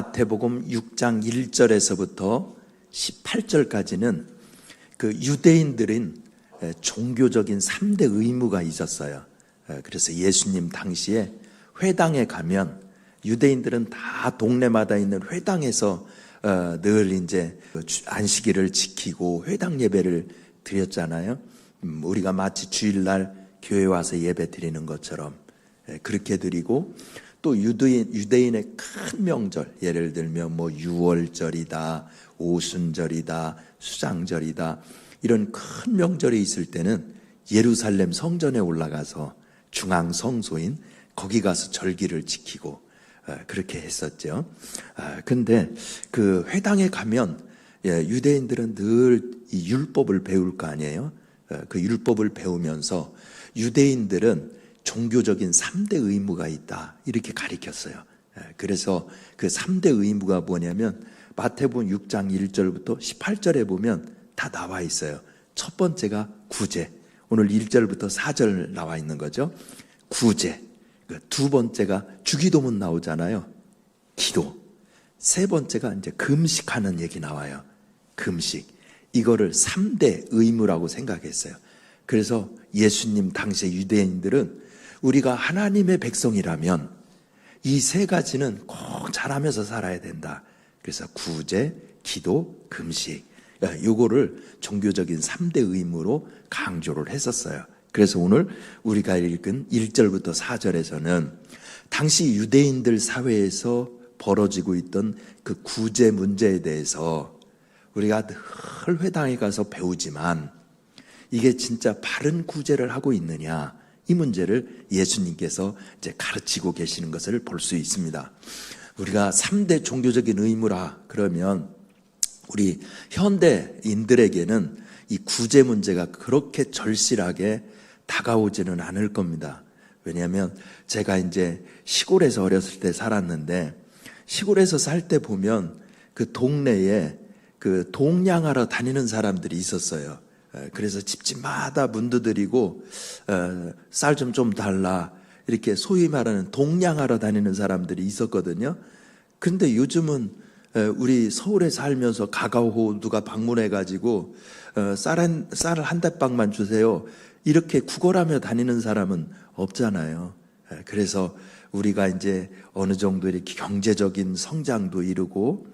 마태복음 6장 1절에서부터 18절까지는 그 유대인들인 에, 종교적인 3대 의무가 있었어요. 에, 그래서 예수님 당시에 회당에 가면 유대인들은 다 동네마다 있는 회당에서 어, 늘 이제 주- 안식일을 지키고 회당 예배를 드렸잖아요. 음, 우리가 마치 주일날 교회 와서 예배 드리는 것처럼 예, 그렇게 드리고 또 유대인, 유대인의 큰 명절 예를 들면 뭐 유월절이다 오순절이다 수장절이다 이런 큰 명절이 있을 때는 예루살렘 성전에 올라가서 중앙 성소인 거기 가서 절기를 지키고 어, 그렇게 했었죠. 아, 근데 그 회당에 가면 예, 유대인들은 늘 이 율법을 배울 거 아니에요. 어, 그 율법을 배우면서 유대인들은 종교적인 3대 의무가 있다. 이렇게 가리켰어요. 예, 그래서 그 3대 의무가 뭐냐면 마태복음 6장 1절부터 18절에 보면 다 나와 있어요. 첫 번째가 구제. 오늘 1절부터 4절 나와 있는 거죠. 구제. 그두 번째가 주기도문 나오잖아요. 기도. 세 번째가 이제 금식하는 얘기 나와요. 금식. 이거를 3대 의무라고 생각했어요. 그래서 예수님 당시의 유대인들은 우리가 하나님의 백성이라면 이 세 가지는 꼭 잘하면서 살아야 된다. 그래서 구제, 기도, 금식. 야, 요거를 종교적인 3대 의무로 강조를 했었어요. 그래서 오늘 우리가 읽은 1절부터 4절에서는 당시 유대인들 사회에서 벌어지고 있던 그 구제 문제에 대해서 우리가 늘 회당에 가서 배우지만 이게 진짜 바른 구제를 하고 있느냐 이 문제를 예수님께서 이제 가르치고 계시는 것을 볼 수 있습니다. 우리가 3대 종교적인 의무라 그러면 우리 현대인들에게는 이 구제 문제가 그렇게 절실하게 다가오지는 않을 겁니다. 왜냐하면 제가 이제 시골에서 어렸을 때 살았는데 시골에서 살 때 보면 그 동네에 그 동냥하러 다니는 사람들이 있었어요. 에, 그래서 집집마다 문 두드리고 어, 쌀좀좀 달라 이렇게 소위 말하는 동냥하러 다니는 사람들이 있었거든요. 근데 요즘은 에, 우리 서울에 살면서 가가오 누가 방문해 가지고 어, 쌀한 쌀을 한 대빵만 주세요. 이렇게 구걸하며 다니는 사람은 없잖아요. 에, 그래서 우리가 이제 어느 정도 이렇게 경제적인 성장도 이루고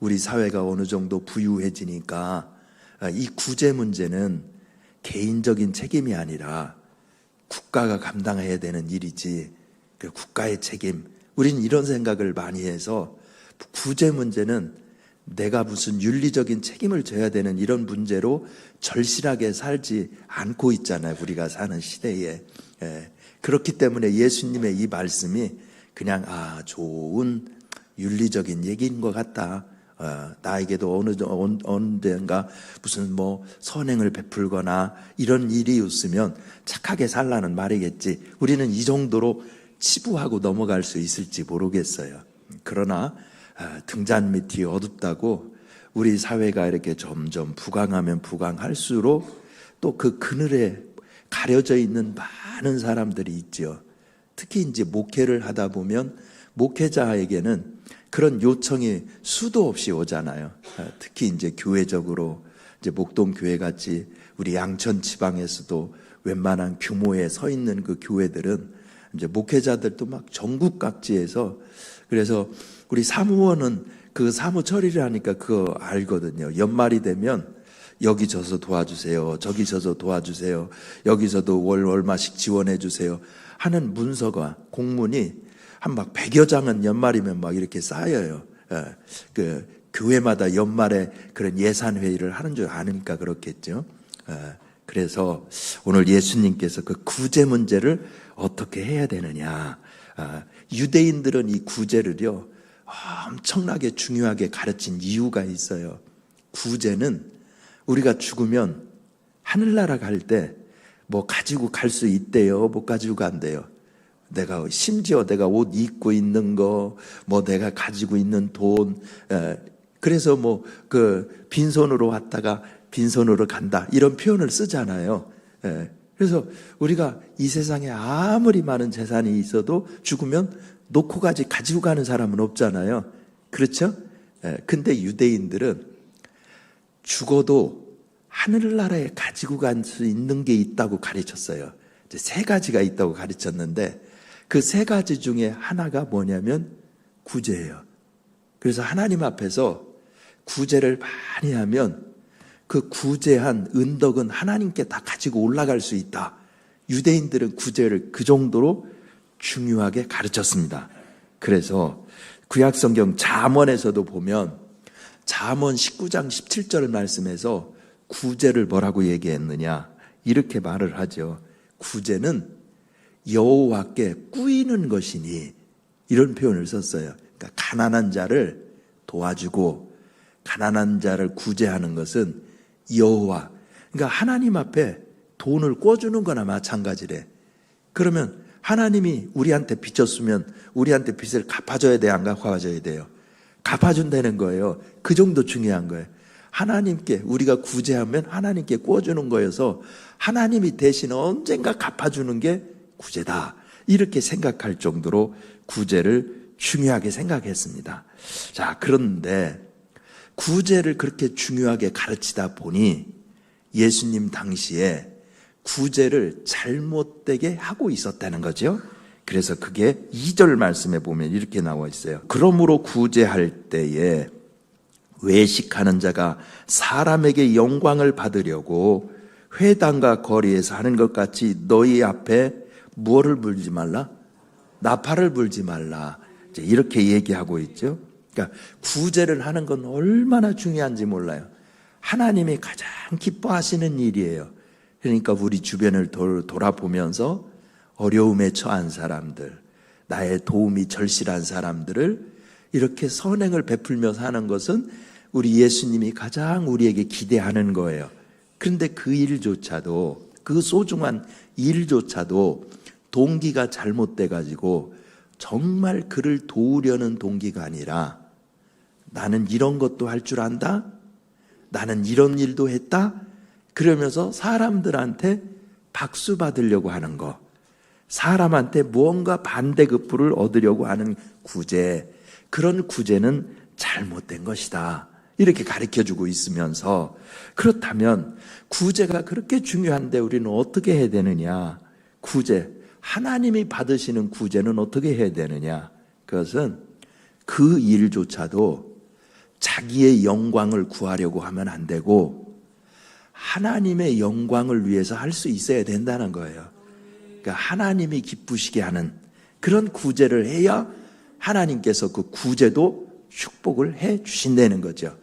우리 사회가 어느 정도 부유해지니까 아, 이 구제 문제는 개인적인 책임이 아니라 국가가 감당해야 되는 일이지 그 국가의 책임. 우리는 이런 생각을 많이 해서 구제 문제는 내가 무슨 윤리적인 책임을 져야 되는 이런 문제로 절실하게 살지 않고 있잖아요 우리가 사는 시대에. 예. 그렇기 때문에 예수님의 이 말씀이 그냥 아 좋은 윤리적인 얘기인 것 같다 어, 나에게도 어느 언젠가 무슨 뭐 선행을 베풀거나 이런 일이 있으면 착하게 살라는 말이겠지. 우리는 이 정도로 치부하고 넘어갈 수 있을지 모르겠어요. 그러나 아, 등잔 밑이 어둡다고 우리 사회가 이렇게 점점 부강하면 부강할수록 또 그 그늘에 가려져 있는 많은 사람들이 있죠. 특히 이제 목회를 하다 보면 목회자에게는 그런 요청이 수도 없이 오잖아요. 아, 특히 이제 교회적으로 이제 목동 교회 같이 우리 양천 지방에서도 웬만한 규모에 서 있는 그 교회들은 이제 목회자들도 막 전국 각지에서 그래서 우리 사무원은 그 사무 처리를 하니까 그거 알거든요. 연말이 되면 여기 져서 도와주세요. 저기 져서 도와주세요. 여기서도 월 얼마씩 지원해 주세요. 하는 문서가 공문이 한 막 100여 장은 연말이면 막 이렇게 쌓여요. 예. 그 교회마다 연말에 그런 예산 회의를 하는 줄 아니까 그렇겠죠. 예. 그래서 오늘 예수님께서 그 구제 문제를 어떻게 해야 되느냐. 아, 유대인들은 이 구제를요 엄청나게 중요하게 가르친 이유가 있어요. 구제는 우리가 죽으면 하늘나라 갈 때 뭐 가지고 갈 수 있대요. 못 가지고 간대요. 내가 심지어 내가 옷 입고 있는 거, 뭐 내가 가지고 있는 돈, 에, 그래서 뭐 그 빈손으로 왔다가 빈손으로 간다 이런 표현을 쓰잖아요. 에, 그래서 우리가 이 세상에 아무리 많은 재산이 있어도 죽으면 놓고 가지 가지고 가는 사람은 없잖아요. 그렇죠? 예, 근데 유대인들은 죽어도 하늘나라에 가지고 갈 수 있는 게 있다고 가르쳤어요. 세 가지가 있다고 가르쳤는데 그 세 가지 중에 하나가 뭐냐면 구제예요. 그래서 하나님 앞에서 구제를 많이 하면 그 구제한 은덕은 하나님께 다 가지고 올라갈 수 있다. 유대인들은 구제를 그 정도로 중요하게 가르쳤습니다. 그래서 구약 성경 잠언에서도 보면 잠언 19장 17절 말씀에서 구제를 뭐라고 얘기했느냐 이렇게 말을 하죠. 구제는 여호와께 꾸이는 것이니 이런 표현을 썼어요. 그러니까 가난한 자를 도와주고 가난한 자를 구제하는 것은 여호와 그러니까 하나님 앞에 돈을 꿔주는 거나 마찬가지래. 그러면 하나님이 우리한테 빚졌으면 우리한테 빚을 갚아줘야 돼, 안 갚아줘야 돼요? 갚아준다는 거예요. 그 정도 중요한 거예요. 하나님께 우리가 구제하면 하나님께 꿔주는 거여서 하나님이 대신 언젠가 갚아주는 게 구제다. 이렇게 생각할 정도로 구제를 중요하게 생각했습니다. 자, 그런데 구제를 그렇게 중요하게 가르치다 보니 예수님 당시에 구제를 잘못되게 하고 있었다는 거죠. 그래서 그게 2절 말씀에 보면 이렇게 나와 있어요. 그러므로 구제할 때에 외식하는 자가 사람에게 영광을 받으려고 회당과 거리에서 하는 것 같이 너희 앞에 무엇을 불지 말라? 나팔을 불지 말라. 이제 이렇게 얘기하고 있죠. 그러니까 구제를 하는 건 얼마나 중요한지 몰라요. 하나님이 가장 기뻐하시는 일이에요. 그러니까 우리 주변을 돌아보면서 어려움에 처한 사람들, 나의 도움이 절실한 사람들을 이렇게 선행을 베풀며 사는 것은 우리 예수님이 가장 우리에게 기대하는 거예요. 그런데 그 일조차도, 그 소중한 일조차도 동기가 잘못돼 가지고 정말 그를 도우려는 동기가 아니라 나는 이런 것도 할 줄 안다? 나는 이런 일도 했다? 그러면서 사람들한테 박수 받으려고 하는 거. 사람한테 무언가 반대급부를 얻으려고 하는 구제. 그런 구제는 잘못된 것이다. 이렇게 가르쳐 주고 있으면서 그렇다면 구제가 그렇게 중요한데 우리는 어떻게 해야 되느냐? 구제. 하나님이 받으시는 구제는 어떻게 해야 되느냐? 그것은 그 일조차도 자기의 영광을 구하려고 하면 안 되고 하나님의 영광을 위해서 할 수 있어야 된다는 거예요. 그러니까 하나님이 기쁘시게 하는 그런 구제를 해야 하나님께서 그 구제도 축복을 해 주신다는 거죠.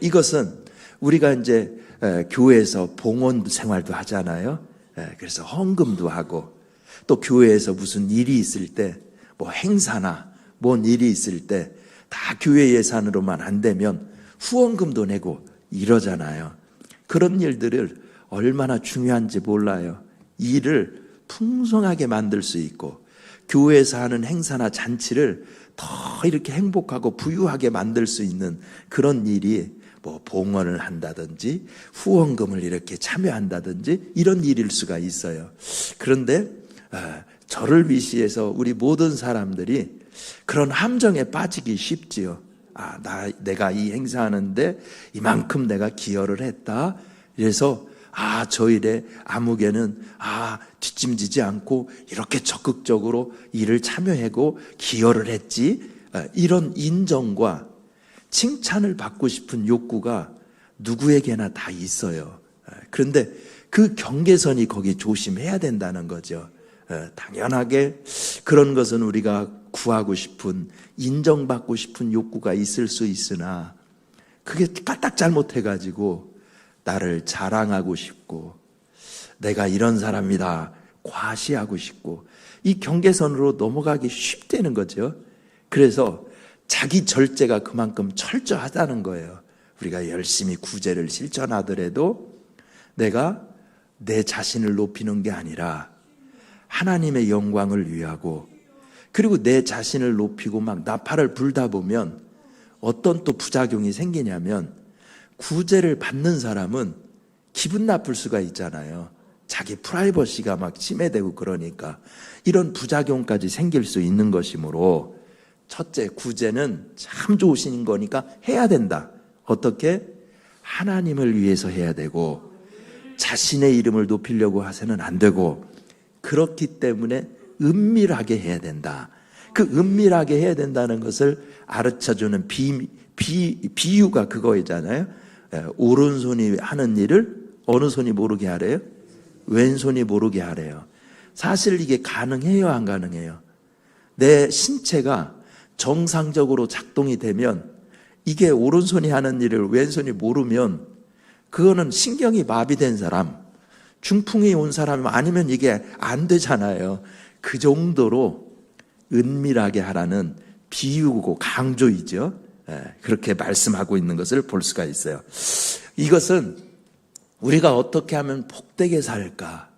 이것은 우리가 이제 교회에서 봉헌 생활도 하잖아요. 그래서 헌금도 하고 또 교회에서 무슨 일이 있을 때 뭐 행사나 뭔 일이 있을 때 다 교회 예산으로만 안 되면 후원금도 내고 이러잖아요. 그런 일들을 얼마나 중요한지 몰라요. 일을 풍성하게 만들 수 있고 교회에서 하는 행사나 잔치를 더 이렇게 행복하고 부유하게 만들 수 있는 그런 일이 뭐 봉헌을 한다든지 후원금을 이렇게 참여한다든지 이런 일일 수가 있어요. 그런데 아, 저를 위시해서 우리 모든 사람들이 그런 함정에 빠지기 쉽지요. 아, 나, 내가 이 행사하는데 이만큼 내가 기여를 했다. 그래서 아, 저 일에 아무개는 아, 뒷짐지지 않고 이렇게 적극적으로 일을 참여하고 기여를 했지. 아, 이런 인정과 칭찬을 받고 싶은 욕구가 누구에게나 다 있어요. 아, 그런데 그 경계선이 거기 조심해야 된다는 거죠. 어, 당연하게 그런 것은 우리가 구하고 싶은 인정받고 싶은 욕구가 있을 수 있으나 그게 까딱 잘못해 가지고 나를 자랑하고 싶고 내가 이런 사람이다 과시하고 싶고 이 경계선으로 넘어가기 쉽다는 거죠. 그래서 자기 절제가 그만큼 철저하다는 거예요. 우리가 열심히 구제를 실천하더라도 내가 내 자신을 높이는 게 아니라 하나님의 영광을 위하고 그리고 내 자신을 높이고 막 나팔을 불다 보면 어떤 또 부작용이 생기냐면 구제를 받는 사람은 기분 나쁠 수가 있잖아요. 자기 프라이버시가 막 침해되고 그러니까 이런 부작용까지 생길 수 있는 것이므로 첫째 구제는 참 좋으신 거니까 해야 된다. 어떻게? 하나님을 위해서 해야 되고 자신의 이름을 높이려고 하서는 안 되고 그렇기 때문에 은밀하게 해야 된다. 그 은밀하게 해야 된다는 것을 가르쳐주는 비, 비, 비유가 그거이잖아요. 예, 오른손이 하는 일을 어느 손이 모르게 하래요? 왼손이 모르게 하래요. 사실 이게 가능해요, 안 가능해요? 내 신체가 정상적으로 작동이 되면 이게 오른손이 하는 일을 왼손이 모르면 그거는 신경이 마비된 사람, 중풍이 온 사람 아니면 이게 안 되잖아요. 그 정도로 은밀하게 하라는 비유고 강조이죠. 예, 그렇게 말씀하고 있는 것을 볼 수가 있어요. 이것은 우리가 어떻게 하면 복되게 살까?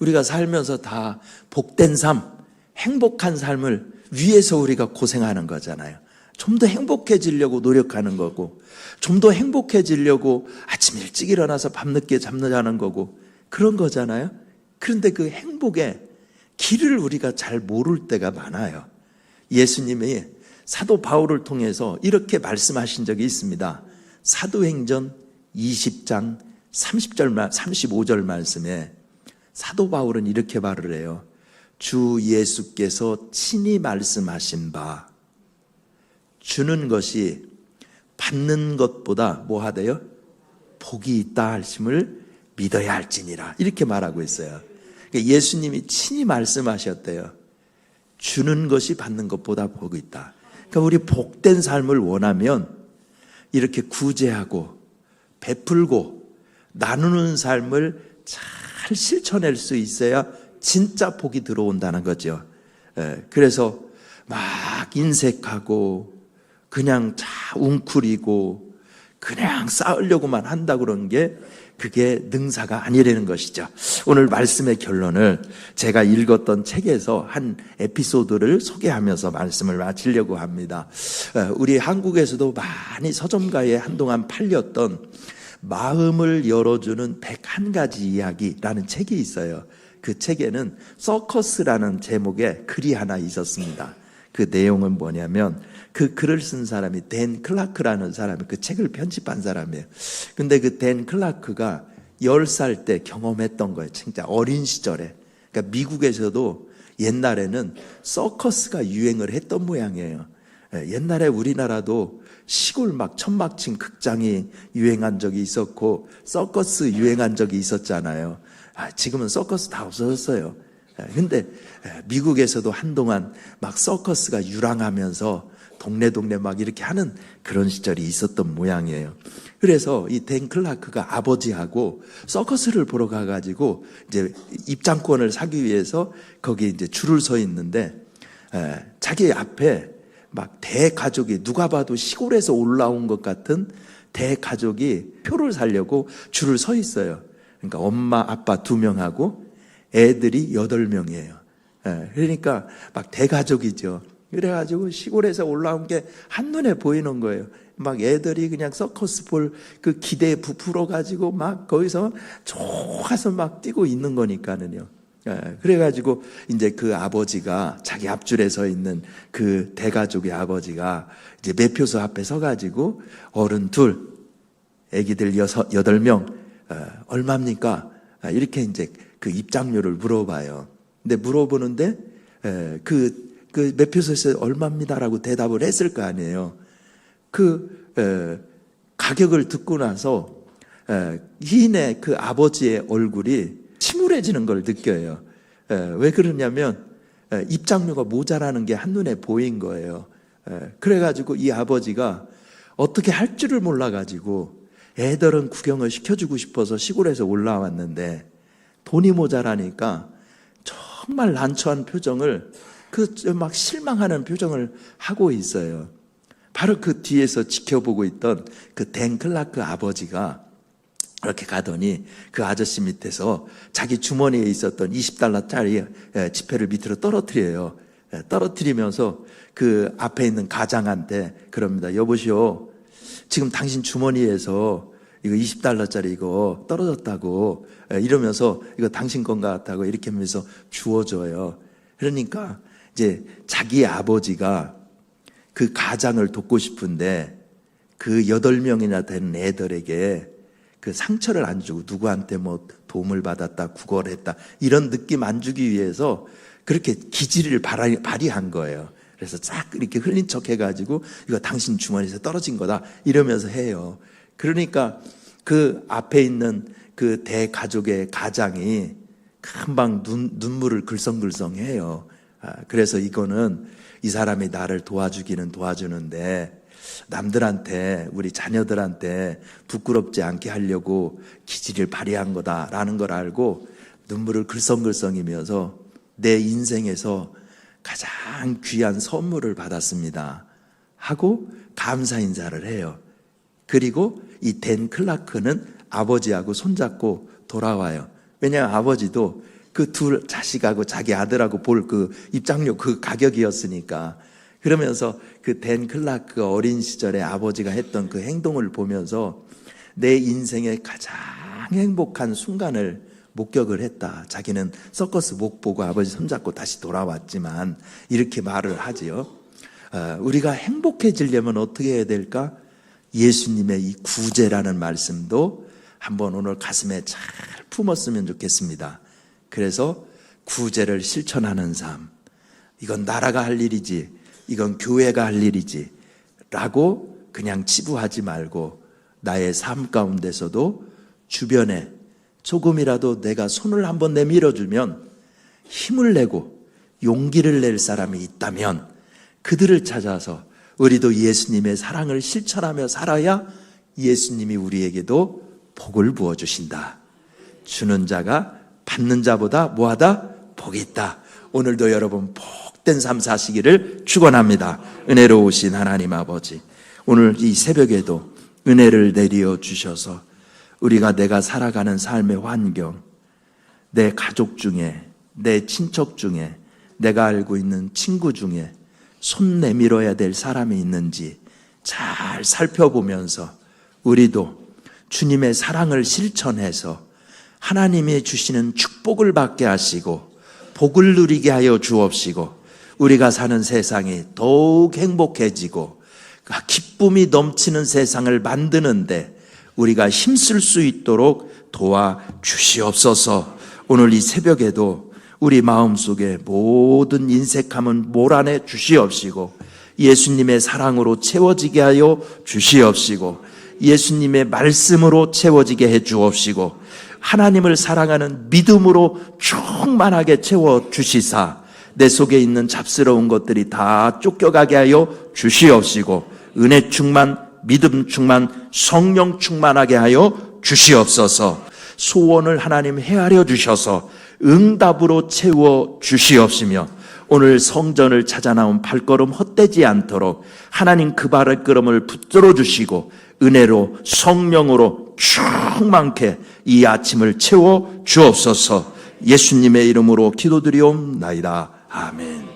우리가 살면서 다 복된 삶, 행복한 삶을 위해서 우리가 고생하는 거잖아요. 좀 더 행복해지려고 노력하는 거고, 좀 더 행복해지려고 아침 일찍 일어나서 밤늦게 잠자는 거고, 그런 거잖아요. 그런데 그 행복의 길을 우리가 잘 모를 때가 많아요. 예수님이 사도 바울을 통해서 이렇게 말씀하신 적이 있습니다. 사도행전 20장 30절 말 35절 말씀에 사도 바울은 이렇게 말을 해요. 주 예수께서 친히 말씀하신 바 주는 것이 받는 것보다 뭐 하대요? 복이 있다 할심을 믿어야 할지니라. 이렇게 말하고 있어요. 그러니까 예수님이 친히 말씀하셨대요. 주는 것이 받는 것보다 복이 있다. 그러니까 우리 복된 삶을 원하면 이렇게 구제하고 베풀고 나누는 삶을 잘 실천할 수 있어야 진짜 복이 들어온다는 거죠. 예, 그래서 막 인색하고 그냥 자 웅크리고 그냥 싸우려고만 한다 그런 게 그게 능사가 아니라는 것이죠. 오늘 말씀의 결론을 제가 읽었던 책에서 한 에피소드를 소개하면서 말씀을 마치려고 합니다. 어, 우리 한국에서도 많이 서점가에 한동안 팔렸던 마음을 열어주는 101가지 이야기라는 책이 있어요. 그 책에는 서커스라는 제목의 글이 하나 있었습니다. 그 내용은 뭐냐면 그 글을 쓴 사람이 댄 클라크라는 사람이 그 책을 편집한 사람이에요. 근데 그 댄 클라크가 10살 때 경험했던 거예요. 진짜 어린 시절에. 그러니까 미국에서도 옛날에는 서커스가 유행을 했던 모양이에요. 예, 옛날에 우리나라도 시골 막 천막층 극장이 유행한 적이 있었고 서커스 유행한 적이 있었잖아요. 아, 지금은 서커스 다 없어졌어요. 예, 근데 예, 미국에서도 한동안 막 서커스가 유랑하면서 동네 동네 막 이렇게 하는 그런 시절이 있었던 모양이에요. 그래서 이 댄 클라크가 아버지하고 서커스를 보러 가가지고 이제 입장권을 사기 위해서 거기 이제 줄을 서 있는데 에, 자기 앞에 막 대가족이 누가 봐도 시골에서 올라온 것 같은 대가족이 표를 사려고 줄을 서 있어요. 그러니까 엄마, 아빠 두 명하고 애들이 여덟 명이에요. 예, 그러니까 막 대가족이죠. 그래가지고 시골에서 올라온 게 한눈에 보이는 거예요. 막 애들이 그냥 서커스 볼 그 기대에 부풀어 가지고 막 거기서 좋아서 막 뛰고 있는 거니까는요. 예, 그래가지고 이제 그 아버지가 자기 앞줄에 서 있는 그 대가족의 아버지가 이제 매표소 앞에 서가지고 어른 둘, 애기들 여섯, 여덟 명, 어, 얼마입니까? 아, 이렇게 이제 그 입장료를 물어봐요. 근데 물어보는데, 에, 그, 그 매표소에서 얼마입니다라고 대답을 했을 거 아니에요. 그, 에, 가격을 듣고 나서, 에, 희인의 그 아버지의 얼굴이 침울해지는 걸 느껴요. 에, 왜 그러냐면, 에, 입장료가 모자라는 게 한눈에 보인 거예요. 에, 그래가지고 이 아버지가 어떻게 할 줄을 몰라가지고 애들은 구경을 시켜주고 싶어서 시골에서 올라왔는데 돈이 모자라니까 정말 난처한 표정을 그 막 실망하는 표정을 하고 있어요. 바로 그 뒤에서 지켜보고 있던 그 댄 클라크 아버지가 이렇게 가더니 그 아저씨 밑에서 자기 주머니에 있었던 20달러짜리 지폐를 밑으로 떨어뜨려요. 예, 떨어뜨리면서 그 앞에 있는 가장한테 그럽니다. 여보시오. 지금 당신 주머니에서 이거 20달러짜리 이거 떨어졌다고 예, 이러면서 이거 당신 건 같다고 이렇게 하면서 주워줘요. 그러니까 이제 자기 아버지가 그 가장을 돕고 싶은데 그 여덟 명이나 된 애들에게 그 상처를 안 주고 누구한테 뭐 도움을 받았다, 구걸했다 이런 느낌 안 주기 위해서 그렇게 기질을 발휘- 발휘한 거예요. 그래서 쫙 이렇게 흘린 척 해가지고 이거 당신 주머니에서 떨어진 거다 이러면서 해요. 그러니까 그 앞에 있는 그 대가족의 가장이 금방 눈, 눈물을 글썽글썽 해요. 아, 그래서 이거는 이 사람이 나를 도와주기는 도와주는데 남들한테 우리 자녀들한테 부끄럽지 않게 하려고 기질을 발휘한 거다라는 걸 알고 눈물을 글썽글썽이면서 내 인생에서 가장 귀한 선물을 받았습니다. 하고 감사 인사를 해요. 그리고 이 댄 클라크는 아버지하고 손잡고 돌아와요. 왜냐하면 아버지도 그 둘 자식하고 자기 아들하고 볼 그 입장료 그 가격이었으니까. 그러면서 그 댄 클라크 어린 시절에 아버지가 했던 그 행동을 보면서 내 인생의 가장 행복한 순간을 목격을 했다. 자기는 서커스 못 보고 아버지 손잡고 다시 돌아왔지만 이렇게 말을 하지요. 어, 우리가 행복해지려면 어떻게 해야 될까? 예수님의 이 구제라는 말씀도 한번 오늘 가슴에 잘 품었으면 좋겠습니다. 그래서 구제를 실천하는 삶. 이건 나라가 할 일이지. 이건 교회가 할 일이지. 라고 그냥 치부하지 말고 나의 삶 가운데서도 주변에 조금이라도 내가 손을 한번 내밀어 주면 힘을 내고 용기를 낼 사람이 있다면 그들을 찾아서 우리도 예수님의 사랑을 실천하며 살아야 예수님이 우리에게도 복을 부어 주신다. 주는 자가 받는 자보다 뭐하다? 복이 있다. 오늘도 여러분 복된 삶 사시기를 축원합니다. 은혜로우신 하나님 아버지. 오늘 이 새벽에도 은혜를 내려 주셔서 우리가 내가 살아가는 삶의 환경, 내 가족 중에, 내 친척 중에, 내가 알고 있는 친구 중에 손 내밀어야 될 사람이 있는지 잘 살펴보면서 우리도 주님의 사랑을 실천해서 하나님이 주시는 축복을 받게 하시고 복을 누리게 하여 주옵시고 우리가 사는 세상이 더욱 행복해지고 그 기쁨이 넘치는 세상을 만드는데 우리가 힘쓸 수 있도록 도와 주시옵소서. 오늘 이 새벽에도 우리 마음속에 모든 인색함은 몰아내 주시옵시고 예수님의 사랑으로 채워지게 하여 주시옵시고 예수님의 말씀으로 채워지게 해 주옵시고 하나님을 사랑하는 믿음으로 충만하게 채워 주시사. 내 속에 있는 잡스러운 것들이 다 쫓겨가게 하여 주시옵시고 은혜 충만 믿음 충만 성령 충만하게 하여 주시옵소서. 소원을 하나님 헤아려 주셔서 응답으로 채워 주시옵시며 오늘 성전을 찾아 나온 발걸음 헛되지 않도록 하나님 그 발걸음을 붙들어 주시고 은혜로 성령으로 충만케 이 아침을 채워 주옵소서 예수님의 이름으로 기도드리옵나이다. 아멘.